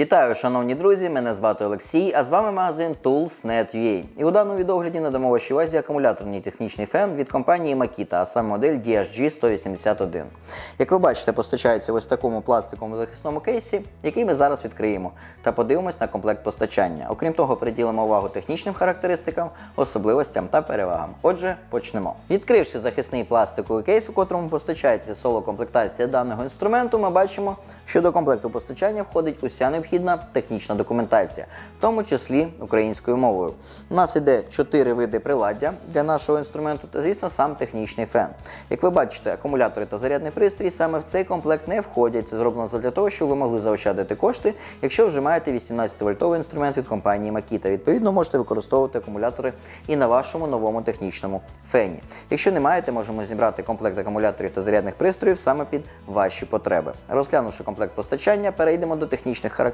Вітаю, шановні друзі! Мене звати Олексій, а з вами магазин Tools.net.ua. І у даному відогляді надамо вашій увазі акумуляторний технічний фен від компанії Makita, а саме модель DHG 181. Як ви бачите, постачається ось в такому пластиковому захисному кейсі, який ми зараз відкриємо, та подивимось на комплект постачання. Окрім того, приділимо увагу технічним характеристикам, особливостям та перевагам. Отже, почнемо. Відкривши захисний пластиковий кейс, у котрому постачається соло-комплектація даного інструменту, ми бачимо, що до комплекту постачання входить уся необхідна технічна документація, в тому числі українською мовою. У нас іде чотири види приладдя для нашого інструменту та, звісно, сам технічний фен. Як ви бачите, акумулятори та зарядний пристрій саме в цей комплект не входять. Це зроблено для того, щоб ви могли заощадити кошти, якщо вже маєте 18-вольтовий інструмент від компанії Makita. Відповідно, можете використовувати акумулятори і на вашому новому технічному фені. Якщо не маєте, можемо зібрати комплект акумуляторів та зарядних пристроїв саме під ваші потреби. Розглянувши комплект постачання, перейдемо до технічних характеристик.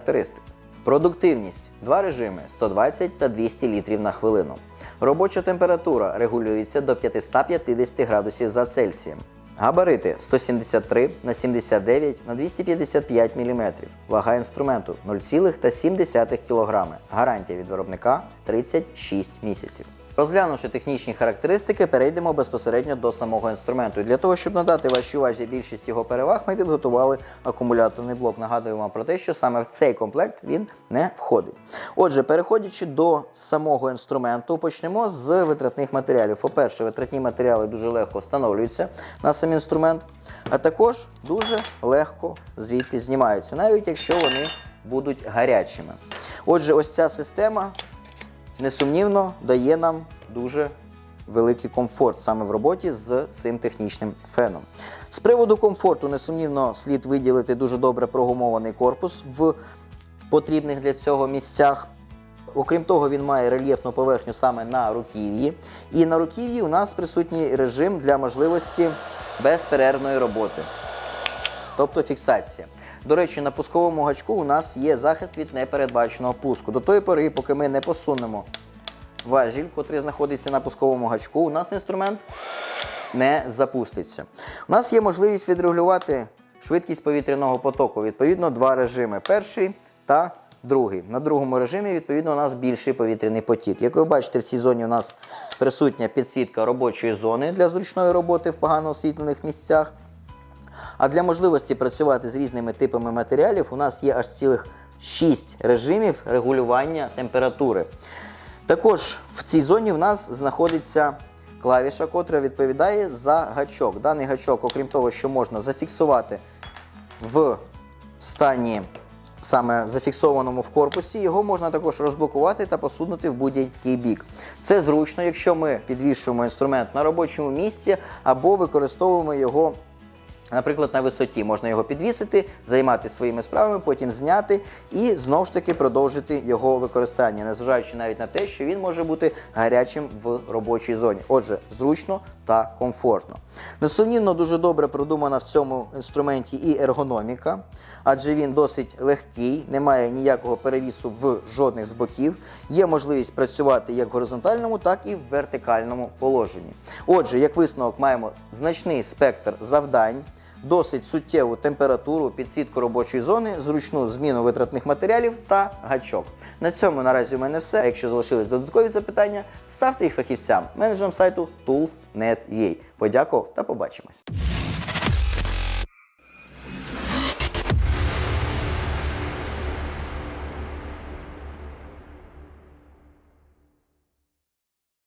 Продуктивність два режими 120 та 200 літрів на хвилину. Робоча температура регулюється до 550 градусів за Цельсієм. Габарити 173 на 79 на 255 мм. Вага інструменту 0,7 кг. Гарантія від виробника 36 місяців. Розглянувши технічні характеристики, перейдемо безпосередньо до самого інструменту. Для того, щоб надати вашій увазі більшість його переваг, ми підготували акумуляторний блок. Нагадую вам про те, що саме в цей комплект він не входить. Отже, переходячи до самого інструменту, почнемо з витратних матеріалів. По-перше, витратні матеріали дуже легко встановлюються на сам інструмент, а також дуже легко звідти знімаються, навіть якщо вони будуть гарячими. Отже, ось ця система несумнівно дає нам дуже великий комфорт саме в роботі з цим технічним феном. З приводу комфорту, несумнівно, слід виділити дуже добре прогумований корпус в потрібних для цього місцях. Окрім того, він має рельєфну поверхню саме на руків'ї. І на руків'ї у нас присутній режим для можливості безперервної роботи тобто фіксація. До речі, на пусковому гачку у нас є захист від непередбаченого пуску. До тої пори, поки ми не посунемо важіль, котрий знаходиться на пусковому гачку, у нас інструмент не запуститься. У нас є можливість відрегулювати швидкість повітряного потоку. Відповідно, два режими: перший та другий. На другому режимі, відповідно, у нас більший повітряний потік. Як ви бачите, в цій зоні у нас присутня підсвітка робочої зони для зручної роботи в погано освітлених місцях. А для можливості працювати з різними типами матеріалів у нас є аж цілих 6 режимів регулювання температури. Також в цій зоні в нас знаходиться клавіша, котра відповідає за гачок. Даний гачок, окрім того, що можна зафіксувати в стані саме зафіксованому в корпусі, його можна також розблокувати та посунути в будь-який бік. Це зручно, якщо ми підвішуємо інструмент на робочому місці або використовуємо його Наприклад, на висоті можна його підвісити, займати своїми справами, потім зняти і знову ж таки продовжити його використання, незважаючи навіть на те, що він може бути гарячим в робочій зоні. Отже, зручно та комфортно. Несумнівно, дуже добре продумана в цьому інструменті і ергономіка, адже він досить легкий, не має ніякого перевісу в жодних з боків. Є можливість працювати як в горизонтальному, так і в вертикальному положенні. Отже, як висновок, маємо значний спектр завдань досить суттєву температуру, підсвітку робочої зони, зручну зміну витратних матеріалів та гачок. На цьому наразі у мене все. Якщо залишились додаткові запитання, ставте їх фахівцям, менеджерам сайту Tools.net.ua. Подякував та побачимось.